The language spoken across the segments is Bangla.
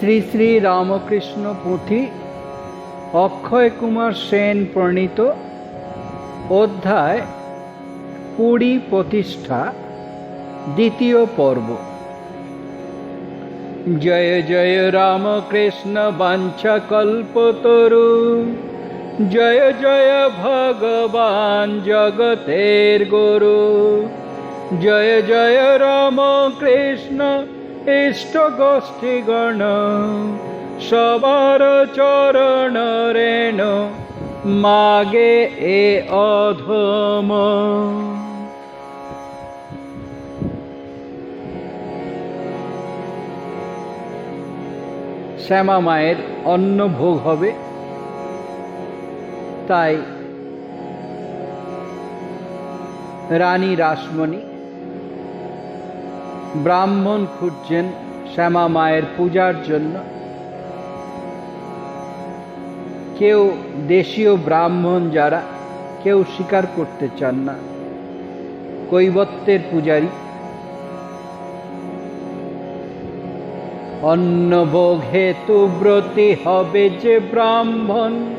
শ্রী শ্রী রামকৃষ্ণ পুঁথি অক্ষয় কুমার সেন প্রণীত অধ্যায় কুড়ি প্রতিষ্ঠা, দ্বিতীয় পর্ব। জয় জয় রামকৃষ্ণ বাঞ্ছা কল্পতরু জয় জয় ভগবান জগতের গুরু, জয় জয় রাম কৃষ্ণ ইষ্ট গোষ্ঠীগণ সবার চরণ রেণ, মাগে এ অধম। শ্যামা মায়ের অন্ন ভোগ হবে, তাই রানী রাসমণি ব্রাহ্মণ খুঁজছেন শ্যামা মায়ের পূজার জন্য। কেউ দেশীয় ব্রাহ্মণ যারা, কেউ স্বীকার করতে চান না। কৈবত্যের পূজারী। অন্নভোগ হেতু ব্রতী হবে যে ব্রাহ্মণ।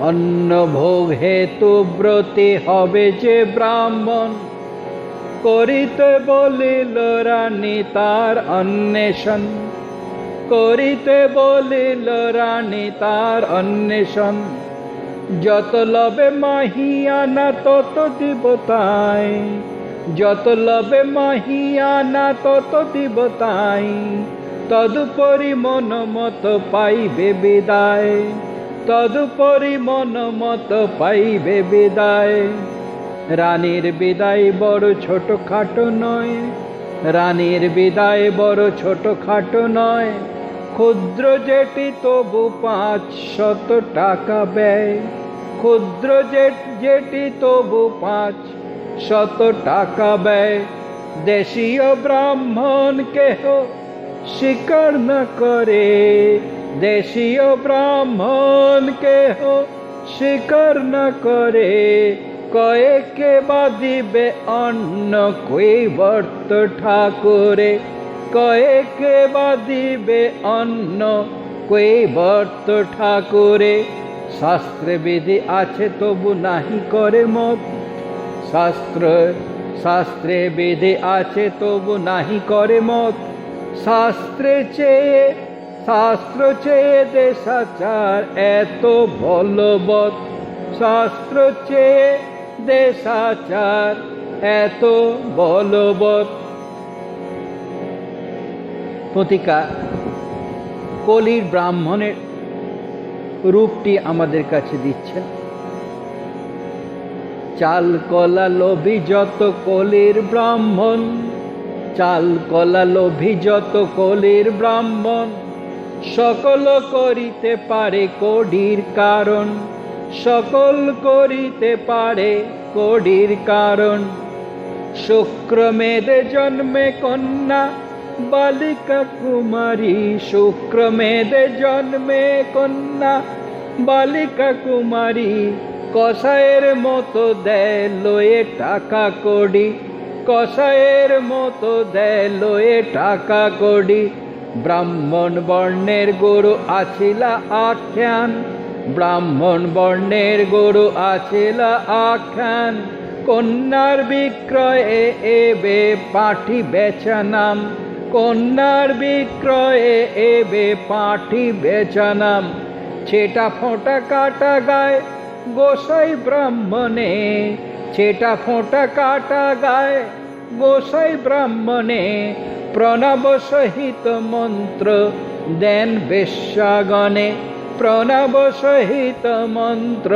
অন্নভোগ হেতু ব্রতী হবে যে ব্রাহ্মণ। করিতে বলিল রানী তার অন্বেষণ। করিতে বলিল রানী তার অন্বেষণ। যত লবে মাহিয়ানা তত দিবতাই। যত লবে মাহিয়ানা তত দিবতাই। তদুপরি মন মত পাইবে বিদায়। তদুপরি মন মত পাইবে বিদায়। রানীর বিদায় বড় ছোট খাটো নয়। রানীর বিদায় বড় ছোট খাটো নয়। ক্ষুদ্র যেটি তবু পাঁচ শত টাকা ব্যয়। ক্ষুদ্র যেটি তবু পাঁচ শত টাকা ব্যয়। দেশীয় ব্রাহ্মণ কেহ স্বীকার না করে। দেশীয় ব্রাহ্মণ কেহ স্বীকার না করে। কয়েকে বাদিবে অন্ন কৈবর্ত ঠাকুরে? কয়েকে বাদিবে অন্ন কৈবর্ত ঠাকুরে? শাস্ত্রে বিধি আছে, তবু নাহি করে মত শাস্ত্র শাস্ত্রে বিধি আছে, তবু নাহি করে মত শাস্ত্রে চেয়ে, শাস্ত্র চেয়ে দেশাচার এত বলবৎ। শাস্ত্র চেয়ে দেশাচার এত বলবৎ। প্রতিকা কলির ব্রাহ্মণের রূপটি আমাদের কাছে দিচ্ছেন চাল, কলা, লোভী যত কলির ব্রাহ্মণ, চাল, কলা, লোভী যত কলির ব্রাহ্মণ, সকল করিতে পারে কডির কারণ। সকল করিতে পারে কডির কারণ। শুক্রমেদে জন্মে কন্যা, বালিকা কুমারী। শুক্রমেদে জন্মে কন্যা, বালিকা কুমারী। কষায়ের মতো দেয় লয়ে টাকা কড়ি। কষায়ের মতো দেয় লয়ে টাকা কড়ি। ব্রাহ্মণ বর্ণের গরু আছিলা আখ্যান। ব্রাহ্মণ বর্ণের গরু আছিলা আখ্যান, কন্যার বিক্রয়ে এবে পাঠি বেচানাম, কন্যার বিক্রয়ে এবে পাঠি বেচানাম। ছেটা ফোঁটা কাটা গায় গোসাই ব্রাহ্মণে, ছেটা ফোঁটা কাটা গায় গোসাই ব্রাহ্মণে, প্রণব সহিত মন্ত্র দেন বেশ্যাগণে। প্রণব সহিত মন্ত্র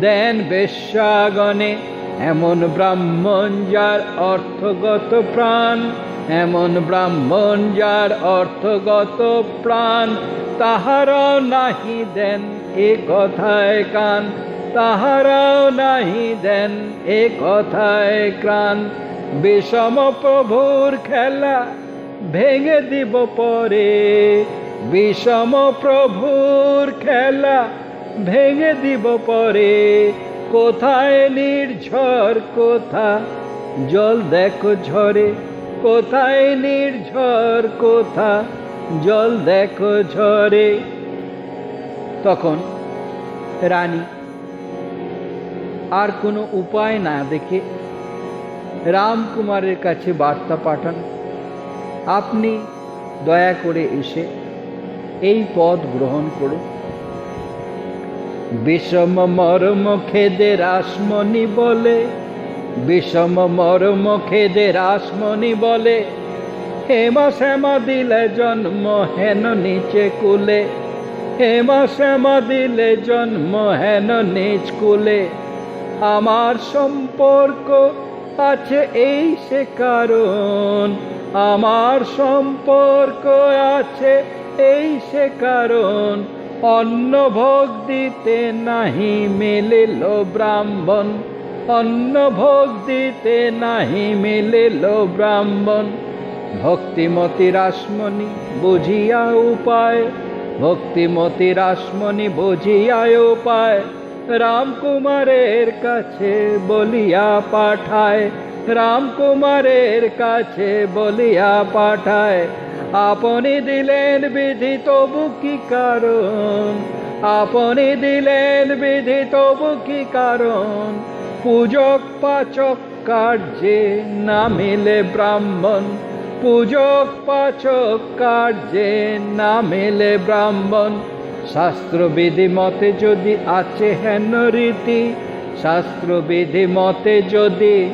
দেন বেশ্যাগণে। এমন ব্রাহ্মণ যার অর্থগত প্রাণ, এমন ব্রাহ্মণ যার অর্থগত প্রাণ। তাহারাও নাহি দেন এ কথায় কান, তাহারাও নাহি দেন এ কথায় ক্রাণ। বিষম প্রভুর খেলা ভেঙে দিব পরে বিষম প্রভুর খেলা ভেঙে দিব পরে। কোথায় নির্ঝর কোথা? জল দেখো ঝরে, কোথায় নির্ঝর কোথা? জল দেখো ঝরে। তখন রানী, আর কোনো উপায় না দেখে রামকুমারের কাছে বার্তা পাঠান, আপনি দয়া করে এসে এই পদ গ্রহণ করুন বিষম মরম খেদে রাসমণি বলে, বিষম মরম খেদে রাসমণি বলে, হেমা শ্যামা দিলে জন্ম, হেন নিচে কুলে, হেমা শ্যামা দিলে জন্ম, হেন নিচ কুলে। আমার সম্পর্ক আছে এই সে কারণ, আমার সম্পর্ক আছে এই সে কারণ, অন্ন ভোগ দিতে নাহি মেলিল ব্রাহ্মণ। অন্ন ভোগ দিতে নাহি মেলিল ব্রাহ্মণ। ভক্তিমতি রাসমণি, বুঝিয়া উপায়। ভক্তিমতি রাসমণি, বুঝিয়া উপায়। রামকুমারের কাছে বলিয়া পাঠায়। রামকুমারের কাছে বলিয়া পাঠায়। আপনি দিলেন বিধি, তবু কি কারণ? আপনি দিলেন বিধি, তবু কি কারণ? পূজক পাচক কার্যে না মিলে ব্রাহ্মণ। পূজক পাচক কার্যে না মেলে ব্রাহ্মণ। শাস্ত্রবিধি মতে যদি আছে হেন রীতি, শাস্ত্রবিধি মতে যদি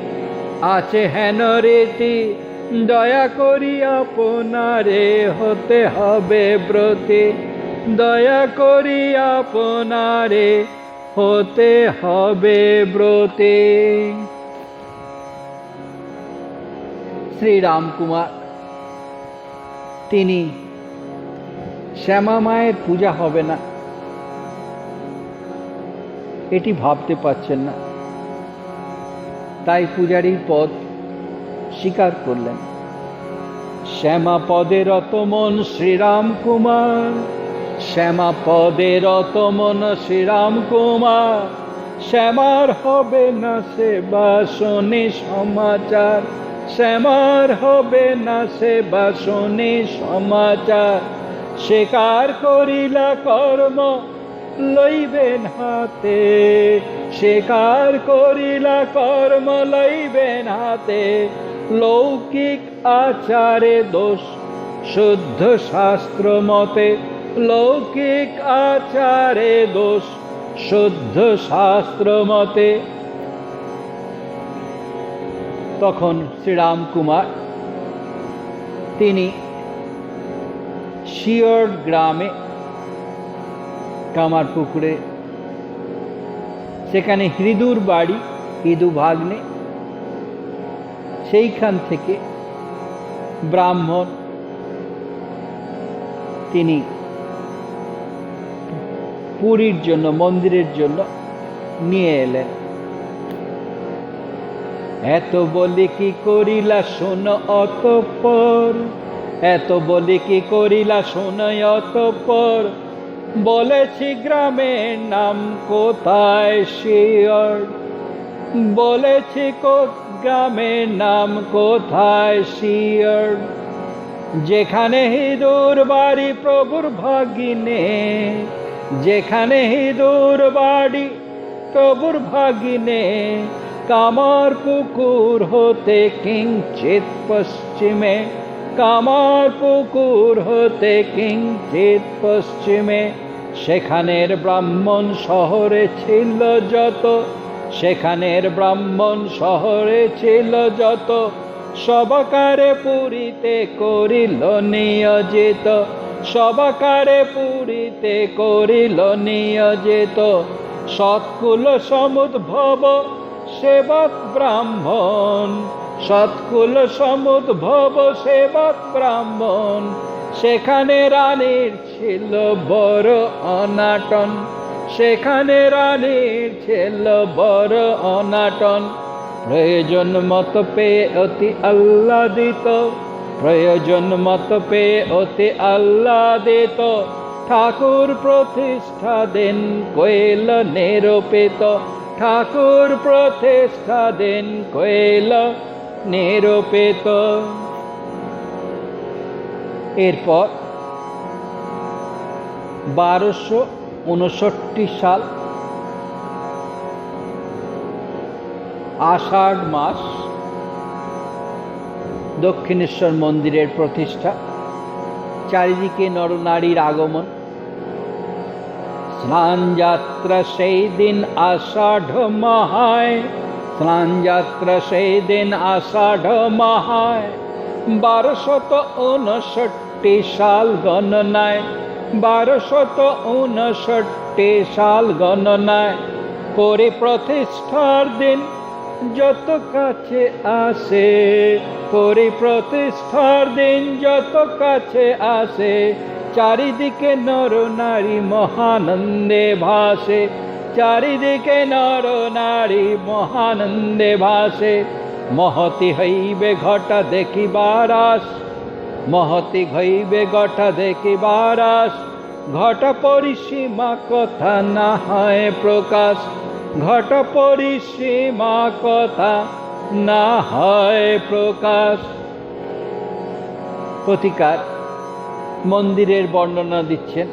আছে হেন রীতি দয়া করি আপনারে হতে হবে ব্রতে। দয়া করি আপনারে হতে হবে ব্রতে। শ্রীরামকুমার, তিনি শ্যামা মায়ের পূজা হবে না। এটি ভাবতে পারছেন না। তাই পূজারীর পদ স্বীকার করলেন। শ্যামা পদে রতমন শ্রীরাম কুমার শ্যামা পদে রতমন শ্রীরাম কুমার, শ্যামার হবে না সে বাসনে সমাচার, শ্যামার হবে না সে বাসনে সমাচার। স্বীকার করিলা কর্ম লইবেন হাতে, স্বীকার করিলা কর্ম লইবেন হাতে লৌকিক আচারে দোষ, শুদ্ধ শাস্ত্র মতে লৌকিক আচারে দোষ, শুদ্ধ শাস্ত্র মতে। তখন শ্রীরাম কুমার, তিনি শিয়র গ্রামে কামার পুকুরে সেখানে হৃদুর বাড়ি হৃদু ভাগ্নে সেইখান থেকে ব্রাহ্মণ তিনি পুরীর জন্য, মন্দিরের জন্য নিয়ে এলেন। এত বলি কি করিলা শোন অতঃপর? এত বলি কি করিলা শোন অতঃপর? বলেছি গ্রামের নাম কোথায় শিয়র বলেছি কো- গ্রামের নাম কোথায় শিয়র? যেখানে হিঁদুর বাড়ি প্রভুর ভাগিনে, যেখানে হিঁদুর বাড়ি প্রভুর ভাগিনে, কামার পুকুর হতে কিঞ্চিত পশ্চিমে, কামার পুকুর হতে কিঞ্চিত পশ্চিমে, সেখানের ব্রাহ্মণ শহরে ছিল যত সেখানের ব্রাহ্মণ শহরে ছিল যত, সবকারে পুরীতে করিল নিয়োজিত, সবকারে পুরীতে করিল নিয়োজিত। সৎকুল সমুদ্ভব সেবক ব্রাহ্মণ, সৎকুল সমুদ্ভব সেবক ব্রাহ্মণ। সেখানে রানীর ছিল বড় অনাটন। সেখানে রানীর ছিল বড় অনাটন। প্রয়োজন মত পেয়ে অতি আহ্লাদিত। প্রয়োজন মত পেয়ে অতি আহ্লাদিত। ঠাকুর প্রতিষ্ঠা দেন কৈল নিরূপিত। ঠাকুর প্রতিষ্ঠা দেন কৈল নিরূপিত। এরপর বারোশো উনষট্টি সাল, আষাঢ় মাস, দক্ষিণেশ্বর মন্দিরের প্রতিষ্ঠা, চারিদিকে নরনারীর আগমন। স্নান যাত্রা সেই দিন আষাঢ় মাহায়, স্নান যাত্রা সেই দিন আষাঢ় মাহায়। বারোশত উনষট্টি সাল গণনায়। বারোশত উনষট্টি সাল গণনায় করে প্রতিষ্ঠার দিন যত কাছে আসে, করে প্রতিষ্ঠার দিন যত কাছে আসে, চারিদিকে নর নারী মহানন্দে ভাসে, চারিদিকে নর নারী মহানন্দে ভাসে, মহতি হইবে ঘটা দেখিবার আস মহতি হইবে ঘটা দেখিবার আস ঘট পরিসীমা কথা না হয় প্রকাশ। ঘট পরিসীমা কথা না হয় প্রকাশ। প্রতিকার মন্দিরের বর্ণনা দিচ্ছেন।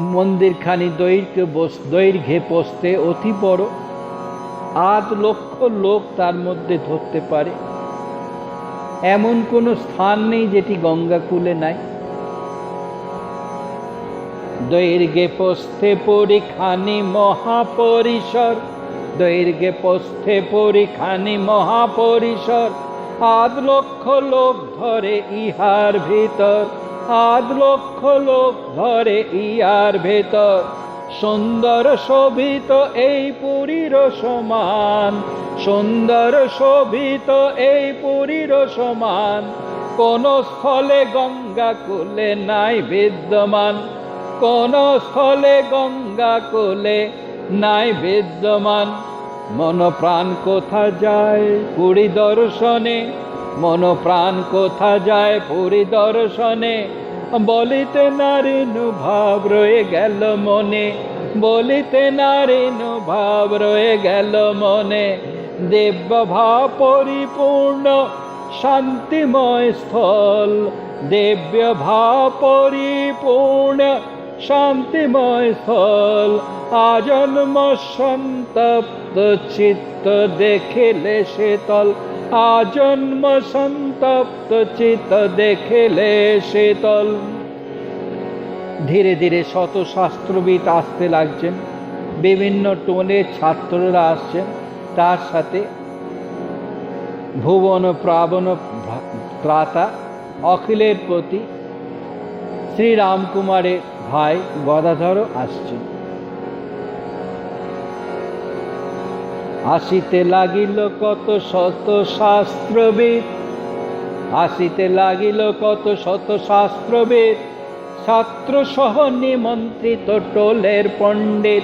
মন্দিরখানি দৈর্ঘ্য বস দৈর্ঘ্যে পোস্তে অতি বড়। আধ লক্ষ লোক তার মধ্যে ধরতে পারে। এমন কোনো স্থান নেই যেটি গঙ্গাকুলে নাই। দৈর্ঘ্যে পোস্থে পরিখানি মহাপরিসর, দৈর্ঘ্যে পোস্থে পরিখানি মহাপরিসর, আধ লক্ষ লোক ধরে ইহার ভিতর, আধ লক্ষ লোক ধরে ইহার ভেতর। সুন্দর শোভিত এই পুরীর সমান, সুন্দর শোভিত এই পুরীর সমান। কোন স্থলে গঙ্গা কুলে নাই বিদ্যমান, কোন স্থলে গঙ্গা কুলে নাই বিদ্যমান। মন প্রাণ কোথা যায় পুরী দর্শনে, মন প্রাণ কোথা যায় পুরী দর্শনে? বলিতে নারীনু ভাব রয়ে গেল মনে, বলিতে নারীনু ভাব রয়ে গেল মনে। দেব্য ভাব পরিপূর্ণ, শান্তিময় স্থল। দেব্য ভাব পরিপূর্ণ, শান্তিময় স্থল। আজন্ম সন্তপ্ত চিত্ত দেখিলে শীতল আজন্ম সন্তপ্ত চিত্ত দেখিলে শীতল। ধীরে ধীরে শত শাস্ত্রবিদ আসতে লাগছেন। বিভিন্ন টোনের ছাত্ররা আসছেন। তার সাথে ভুবন প্রাবণ ত্রাতা অখিলের প্রতি শ্রীরামকুমারের ভাই গদাধরও আসছেন। আসিতে লাগিল কত শত শাস্ত্রবিদ। আসিতে লাগিল কত শত শাস্ত্রবিদ। ছাত্র সহ নিমন্ত্রিত টোলের পণ্ডিত।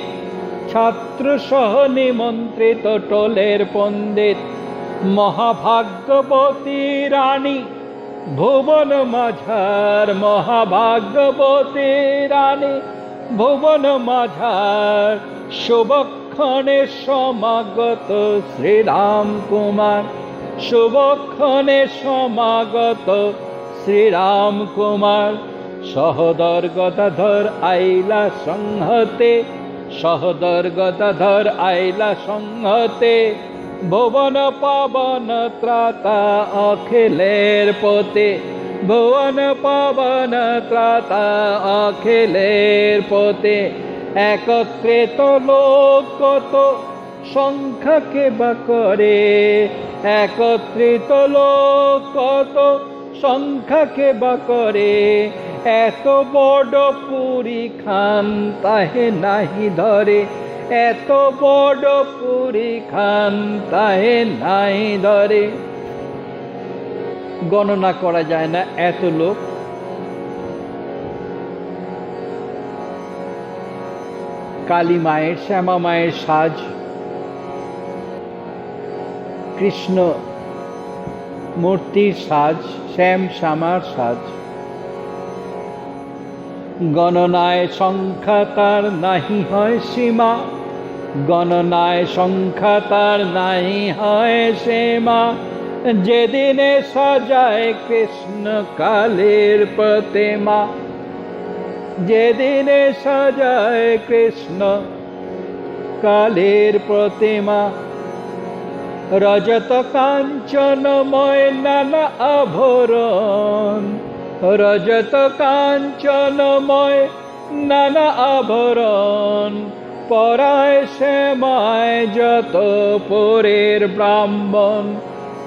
ছাত্র সহ নিমন্ত্রিত টোলের পণ্ডিত। মহাভাগ্যবতী রানী, ভুবন মাঝার মহাভাগ্যবতী রানী, ভুবন মাঝার শুভক্ষণে সমাগত শ্রীরাম কুমার। শুভক্ষণে সমাগত শ্রীরাম কুমার। সহদর গদাধর আইলা সংহতে সহদর গদাধর আইলা সংহতে, ভুবন পাবন ত্রাতা অখিলের পতে ভুবন পাবন ত্রাতা অখিলের পতে একত্রিত লোক কত সংখ্যাকে বা করে? একত্রিত লোক কত সংখ্যাকে বা করে? এত বড় পুরী খান তাহে নাহি ধরে। এত বড় পুরী খান তাহে নাই ধরে। গণনা করা যায় না এত লোক। কালী মায়ের, শ্যামা মায়ের সাজ। কৃষ্ণ মূর্তির সাজ, শ্যাম শ্যামার সাজ। গণনায় সংখ্যা তার নাহি হয় সীমা। গণনায় সংখ্যা তার নাহি হয় সীমা। যেদিনে সাজায় কৃষ্ণ কালের প্রতিমা। যেদিনে সাজায় কৃষ্ণ, কালের প্রতিমা, রজত কাঞ্চনময় নানা আভরণ, রজত কাঞ্চনময় নানা আভরণ, পরায় শ্যামায় যত পরের ব্রাহ্মণ,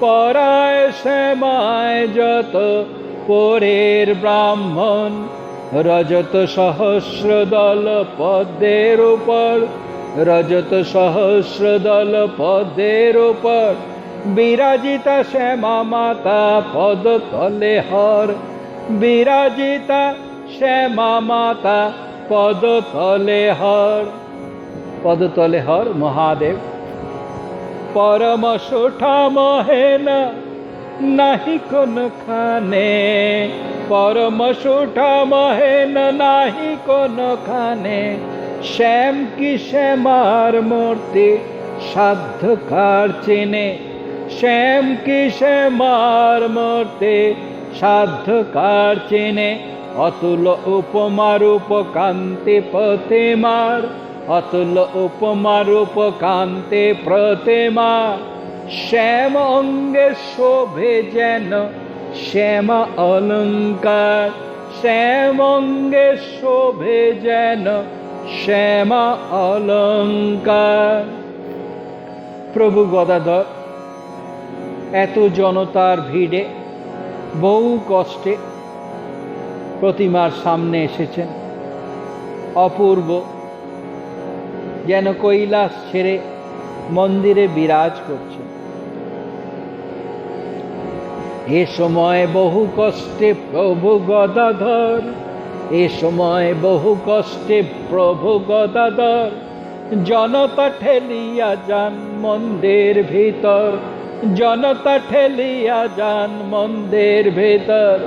পরায় শ্যামায় যত পরের ব্রাহ্মণ। রজত সহস্র দল পদ্মের উপর, রজত সহস্র দল পদ্মের উপর, বিরাজিতা শ্যামা মাতা পদ তলে হর, বিরাজিতা শ্যামা মাতা পদ তলে হর। পদতলে হর মহাদেব। পরম সুঠা মহেন নাহি কোন খানে। পরম সুঠা মহেন নাহি কোন খানে শ্যাম কি শ্যামার মূর্তি সাধ্য কার চেনে শ্যাম কি শ্যামার মূর্তি সাধ্য কার চেনে অতুল উপমারূপ কান্তি প্রতিমার অতুল উপমারূপ কান্তি প্রতিমা শ্যাম অঙ্গে শোভে যেন শ্যাম অলঙ্কার, শ্যামঙ্গে শোভে যেন শ্যাম অলঙ্কার। প্রভু গদাধর, এত জনতার ভিড়ে, বহু কষ্টে প্রতিমার সামনে এসেছেন। অপূর্ব, যেন কৈলাস ছেড়ে মন্দিরে বিরাজ করছেন। এ সময় বহু কষ্টে প্রভু গদাধর। এ সময় বহু কষ্টে প্রভু গদাধর। জনতা ঠেলিয়া যান মন্দির ভিতর। জনতা ঠেলিয়া যান মন্দির ভিতর।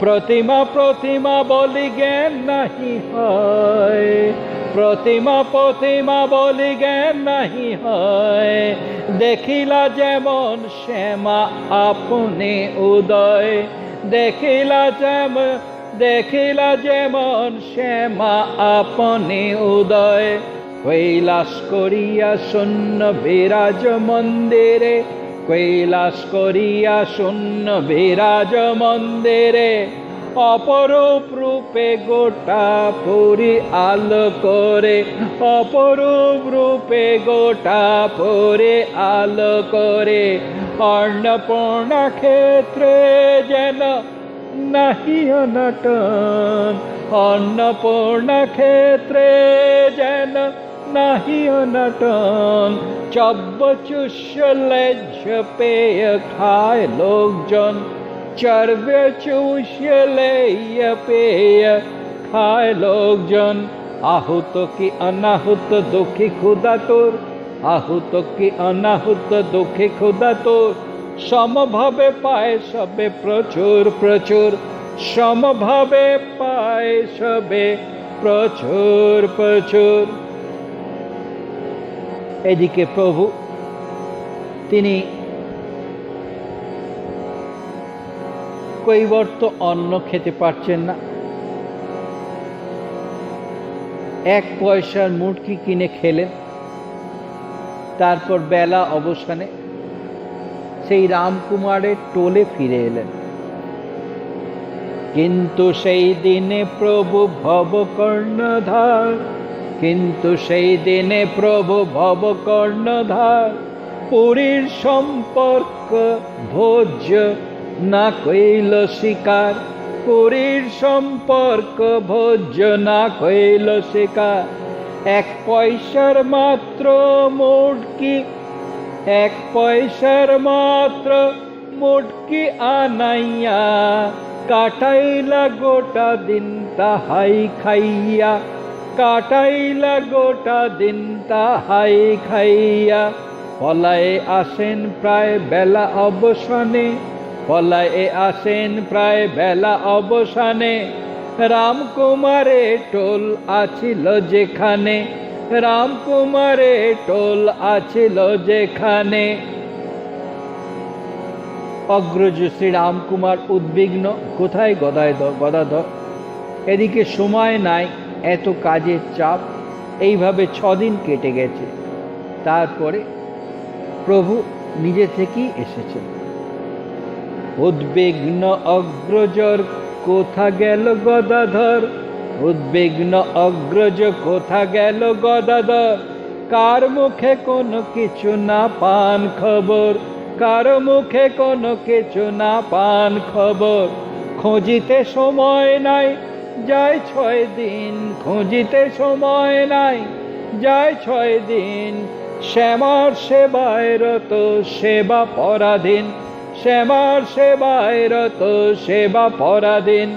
প্রতিমা প্রতিমা বলি জ্ঞান নাহি হয়। প্রতিমা প্রতিমা বলি জ্ঞান নাহি হয়। দেখিলা যেমন শ্যামা আপনি উদয়। দেখিলা যেমন দেখিলা যেমন শ্যামা আপনি উদয়। কৈলাস করিয়া শূন্য বিরাজ মন্দিরে, কৈলাস করিয়া শূন্য বিরাজ মন্দিরে অপরূপ রূপে গোটা পুরি আলো করে। অপরূপ রূপে গোটা পুরি আলো করে। অন্নপূর্ণা ক্ষেত্রে যেন নাহি অনটন। অন্নপূর্ণা ক্ষেত্রে যেন নাহি অনটন। চব্বচুষ্য লেজ পেয় খায় লোকজন। চর্ব চুষ্য লেয় পেয় খায় লোকজন, আহুত কি অনাহুত দুঃখী ক্ষুদা তোর? আহুত কি অনাহুত দুঃখী ক্ষুদা তোর? সমভাবে পায় সবে প্রচুর প্রচুর। সমভাবে পায় সবে প্রচুর প্রচুর। এদিকে প্রভু, তিনি কৈবর্ত অন্ন খেতে পারছেন না। এক পয়সার মুটকি কিনে খেলেন। তারপর বেলা অবসানে সেই রামকুমারের টোলে ফিরে এলেন। কিন্তু সেই দিনে প্রভু ভব কর্ণধার কিন্তু সেই দিনে প্রভু ভব কর্ণধার পুরীর সম্পর্ক, ভোজ্য না কইল শিকার, পুরীর সম্পর্ক ভোজ্য, না কইল শিকার। এক পয়সার মাত্র মুটকি, এক পয়সার মাত্র মুটকি আনাইয়া, কাটাইলা গোটা দিন তাহাই খাইয়া, কাটাইলা গোটা দিন তাহাই খাইয়া। পলায়ে আসেন প্রায় বেলা অবসানে পলায়ে আসেন প্রায় বেলা অবসানে। রামকুমারে টোল আছিল যেখানে। রামকুমারে টোল আছিল যেখানে। অগ্রজ শ্রী রামকুমার উদ্বিগ্ন। কোথায় গদায় গদাধর? এদিকে সময় নাই, এত কাজের চাপ। এইভাবে ছদিন কেটে গেছে। তারপরে প্রভু নিজে থেকেই এসেছেন। উদ্বিগ্ন অগ্রজর কোথা গেল গদাধর? উদ্বিগ্ন অগ্রজ কোথা গেল গদাধর? কার মুখে কোনো কিছু না পান খবর? কার মুখে কোনো কিছু না পান খবর? খুঁজিতে সময় নাই, যায় ছয় দিন। খুঁজিতে সময় নাই, যায় ছয় দিন। শ্যামার সেবায় রত সেবা পরাধীন। শ্যামার সেবায় রত সেবা পরাধীন,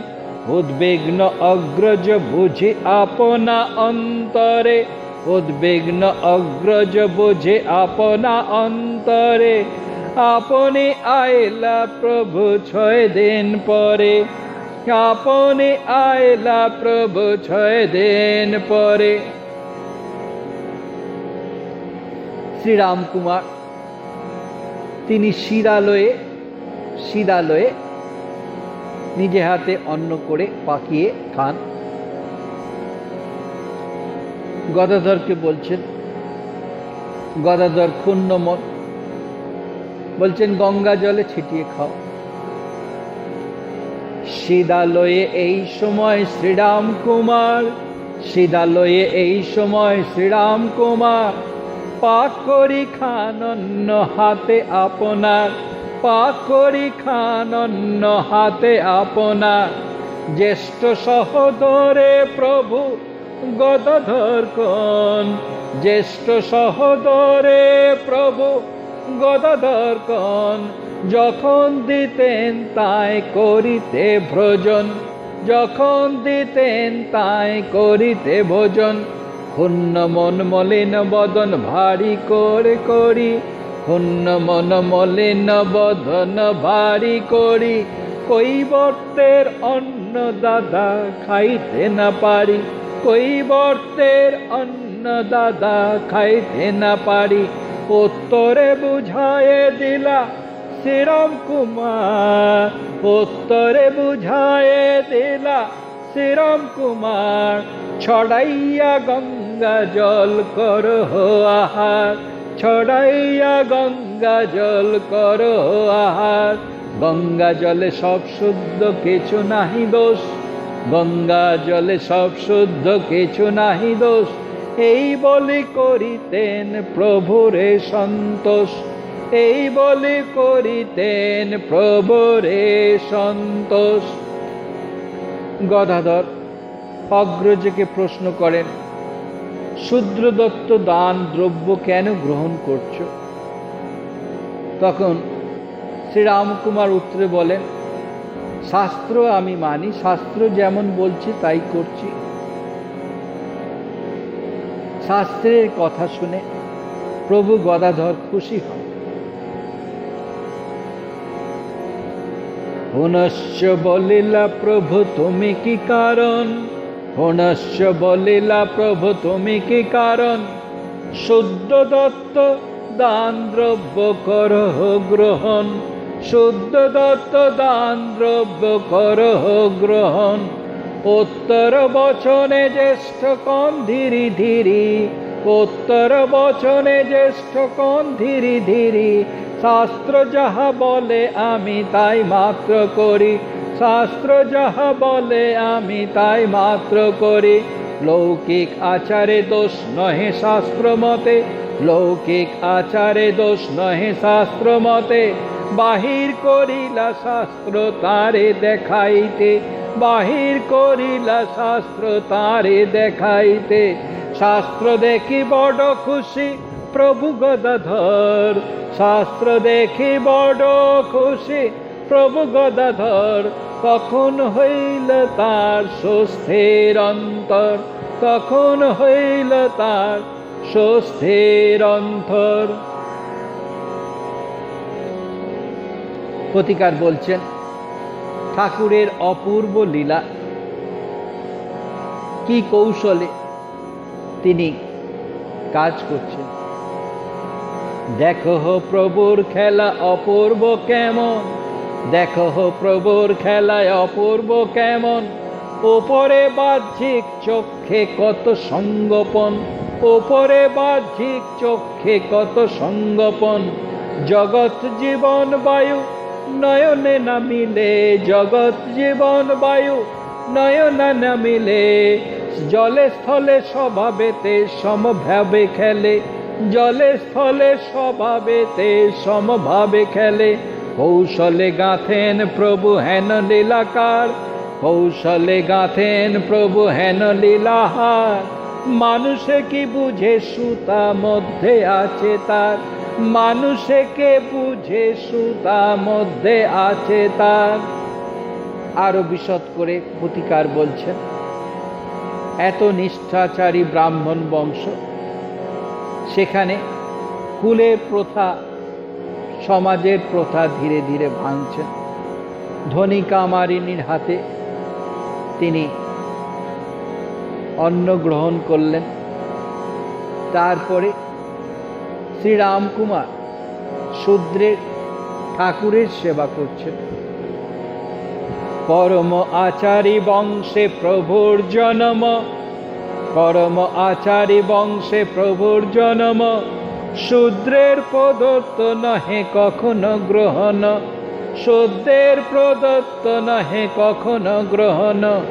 উদ্বিগ্ন অগ্রজ বুঝি আপনা অন্তরে, উদ্বিগ্ন অগ্রজ বুঝে আপনা অন্তরে। আপনি আইলা প্রভু ছয় দিন পরে, আপনি আইলা প্রভু ছয় দিন পরে। শ্রীরাম কুমার তিনি শিরালয়ে শিরালয়ে নিজে হাতে অন্ন করে পাকিয়ে খান। গদাধরকে বলছেন, গদাধর ক্ষুণ্ণ মন বলছেন, গঙ্গা জলে ছিটিয়ে খাও। সিদালয়ে এই সময় শ্রীরাম কুমার সিদালয়ে এই সময় শ্রীরাম কুমার পাক করি খান অন্য হাতে আপনার পাক করি খান অন্য হাতে আপনার। জ্যেষ্ঠ সহদরে প্রভু গদাধর কন, জ্যেষ্ঠ সহদরে প্রভু গদাধর কন। যখন দিতেন তাই করিতে ভোজন, যখন দিতেন তাই করিতে ভোজন। ক্ষুণ্ণ মন মলিন বদন ভারী করে করি। ক্ষুণ্ণ মন মলিন বদন ভারী করি। কৈবর্তের অন্ন দাদা খাইতে না পারি। কৈবর্তের অন্ন দাদা খাইতে না পারি। উত্তরে বুঝায়ে দিলা শ্রীরাম কুমার। উত্তরে বুঝায়ে দিলা শ্রীরাম কুমার। ছড়াইয়া গঙ্গা জল কর আহার, ছড়াইয়া গঙ্গা জল কর আহার। গঙ্গা জলে সব শুদ্ধ, কিছু নাহি দোষ। গঙ্গা জলে সব শুদ্ধ, কিছু নাহি দোষ। এই বলি করিতেন প্রভুরে সন্তোষ। এই বলি করিতেন প্রভুরে সন্তোষ। গদাধর অগ্রজকে প্রশ্ন করেন শূদ্রদত্ত দান দ্রব্য কেন গ্রহণ করছ? তখন শ্রীরামকুমার উত্তরে বলেন, শাস্ত্র আমি মানি, শাস্ত্র যেমন বলছে তাই করছি। শাস্ত্রের কথা শুনে প্রভু গদাধর খুশি হন। পুনশ্চ বলিলা প্রভু, তুমি কি কারণ? পুনশ্চ বলিলা প্রভু, তুমি কি কারণ? শুদ্ধ দত্ত দান দ্রব্য করহ গ্রহণ। শুদ্ধ দত্ত দান দ্রব্য করহ গ্রহণ। উত্তর বচনে জ্যেষ্ঠ কন ধীরি ধীরি? উত্তর বচনে জ্যেষ্ঠ কন ধীরি ধীরি? শাস্ত্র যাহা বলে, আমি তাই মাত্র করি। শাস্ত্র যাহা বলে, আমি তাই মাত্র করি। লৌকিক আচারে দোষ নহে শাস্ত্র মতে, লৌকিক আচারে দোষ নহে শাস্ত্র মতে। বাহির করিলা শাস্ত্র তারে দেখাইতে, বাহির করিলা শাস্ত্র তারে দেখাইতে। শাস্ত্র দেখি বড় খুশি, প্রভু গদাধর। শাস্ত্র দেখি বড় খুশি প্রভু গদাধর, কখন হইল তার সুস্থির অন্তর? কখন হইল তার সুস্থির অন্তর? প্রতিকার বলছেন, ঠাকুরের অপূর্ব লীলা। কি কৌশলে তিনি কাজ করছেন? দেখো প্রভুর খেলা অপূর্ব কেমন? দেখো প্রভুর খেলায় অপূর্ব কেমন। ওপরে বাহ্যিক চক্ষে কত সঙ্গোপন। ওপরে বাহ্যিক চক্ষে কত সঙ্গোপন। জগৎ, জীবন, বায়ু, নয়নে না মিলে। জগৎ, জীবন, বায়ু, নয়না না মিলে। জলে স্থলে স্বভাবেতে সমভাবে খেলে। জলে স্থলে স্বভাবেতে সমভাবে খেলে। কৌশলে গাথেন প্রভু হেন লীলাকার, কৌশলে গাথেন প্রভু হেন লীলাহার। মানুষে কি বুঝে সুতা মধ্যে আছে তার? মানুষে কে বুঝে সুতা মধ্যে আছে তার? আরও বিশদ করে প্রতিকার বলছেন এত নিষ্ঠাচারী ব্রাহ্মণ বংশ, সেখানে কুলের প্রথা সমাজের প্রথা ধীরে ধীরে ভাঙছেন ধনী কামারিনীর হাতে তিনি অন্ন গ্রহণ করলেন। তারপরে শ্রীরামকুমার শূদ্রের ঠাকুরের সেবা করছেন। পরম আচারী বংশে প্রভুর জনম, পরম আচারী বংশে প্রভুর জনম। শূদ্রের প্রদত্ত নহে কখনো গ্রহণ। শূদ্রের প্রদত্ত নহে কখনো গ্রহণ।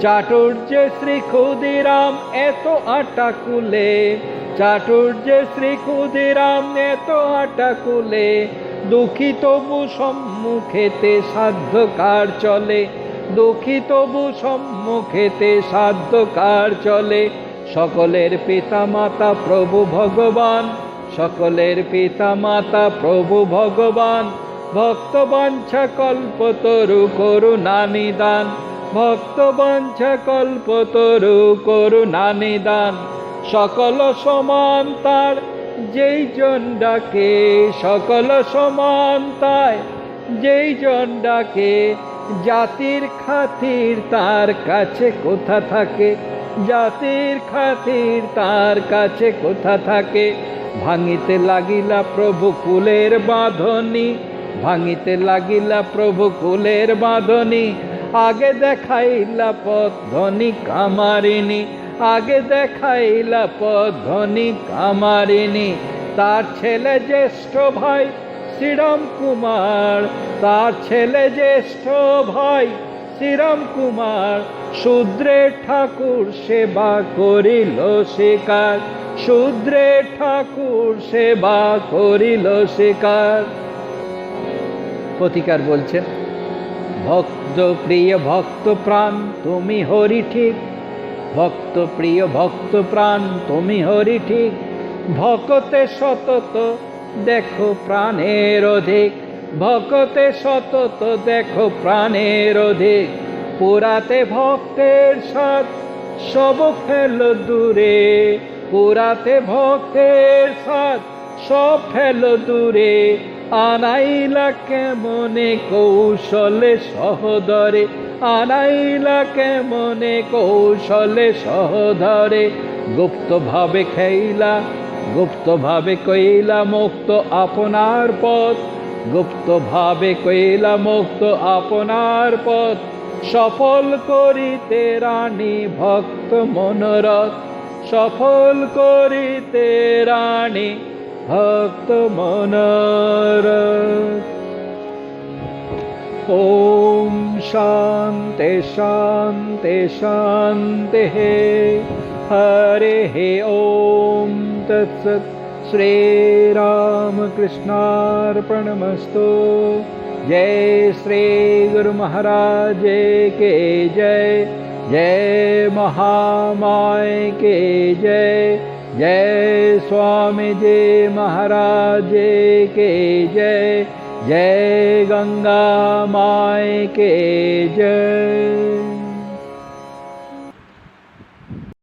চাটুর্যে শ্রী ক্ষুদিরাম এত আটা কুলে। চাটুর্যে শ্রী ক্ষুদিরাম এত আটা কুলে। দুঃখী তবু সম্মুখেতে সাধ্য কার চলে। দুঃখী তবু সম্মুখেতে সাধ্য কার চলে। সকলের পিতা মাতা প্রভু ভগবান সকলের পিতা মাতা প্রভু ভগবান ভক্ত ভক্তবাঞ্ছা কল্পতরু করুণা নিদান ভক্তবাঞ্ছা কল্পতরু করুণা নিদান সকল সমান তার, যেই জন ডাকে, সকল সমান তাই, যেই জন ডাকে, জাতির খাতির তার কাছে কোথা থাকে, জাতির খাতির তার কাছে কোথা থাকে ভাঙিতে লাগিলা প্রভু কুলের বাঁধনি, ভাঙিতে লাগিলা প্রভু কুলের বাঁধনি, আগে দেখাইলা পথ ধনী কামারিনী আগে দেখাইলা পথ ধনী কামারিনী তার ছেলে জ্যেষ্ঠ ভাই শ্রীরাম কুমার, তার ছেলে জ্যেষ্ঠ ভাই শ্রীরাম কুমার, শূদ্রের ঠাকুর সেবা করিল শিকার। শূদ্রের ঠাকুর সেবা করিল শিকার। প্রতিকার বলছেন ভক্ত প্রিয় ভক্ত প্রাণ, তুমি হরি ঠিক। ভক্ত প্রিয় ভক্ত প্রাণ, তুমি হরি ঠিক। ভকতে সতত দেখো প্রাণের অধিক। ভকতে সতত দেখো প্রাণের অধিক। পুরাতে ভক্তের সাথ, সব ফেল দূরে। পুরাতে ভক্তের সাথ সব ফেল দূরে। আনাইলা কেমনে কৌশলে সহদরে? আনাইলা কেমনে কৌশলে সহদরে? গুপ্তভাবে খেইলা, গুপ্তভাবে কইলা, মুক্ত আপনার পথ। গুপ্তভাবে কইলা, মুক্ত আপনার পথ। সফল করিতে রানী ভক্ত মনোরথ। সফল করিতে রানী ভক্ত মনোরথ ॐ शान्ति शान्ति शान्तिः हरिः ॐ तत्सत् श्रीरामकृष्णार्पणमस्तु जय श्री गुरु महाराज के जय जय महामाय के जय जय स्वामी जी महाराज के जय जय गंगा माय के जय।